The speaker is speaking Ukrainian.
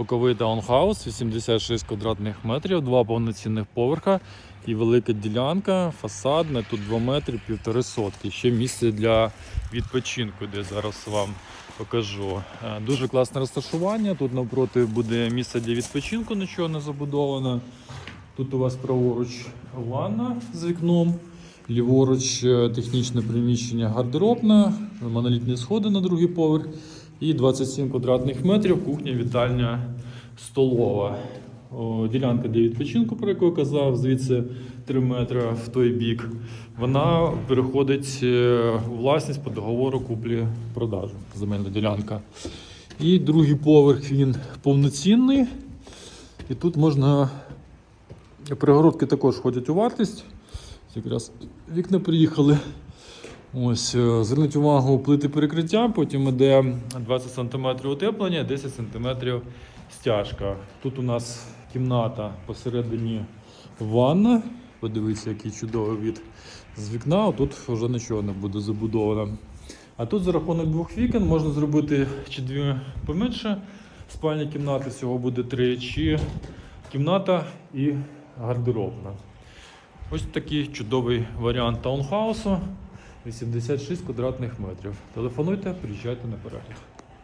Боковий таунхаус, 86 квадратних метрів, два повноцінних поверха і велика ділянка, фасадна, тут 2 метри, півтори сотки. Ще місце для відпочинку, де зараз вам покажу. Е, Дуже класне розташування. Тут навпроти буде місце для відпочинку, нічого не забудовано. Тут у вас праворуч ванна з вікном, ліворуч е, технічне приміщення гардеробне, монолітні сходи на другий поверх і 27 квадратних метрів, кухня, вітальня, столова. Ділянка для відпочинку, про яку я казав, звідси 3 метри в той бік. Вона переходить е, у власність по договору куплі-продажу. Земельна ділянка. І другий поверх він повноцінний. І тут можна Перегородки також входять у вартість. Якраз вікна приїхали. Ось, е, зверніть увагу, плити перекриття, потім іде 20 см утеплення, 10 см стяжка. Тут у нас кімната посередині ванна. Подивіться, який чудовий від з вікна. Тут вже нічого не буде забудовано. А тут за рахунок двох вікон можна зробити чи дві поменше спальні кімнати, всього буде три, чи кімната і гардеробна. Ось такий чудовий варіант таунхаусу. 86 квадратних метрів. Телефонуйте, приїжджайте на перегляд.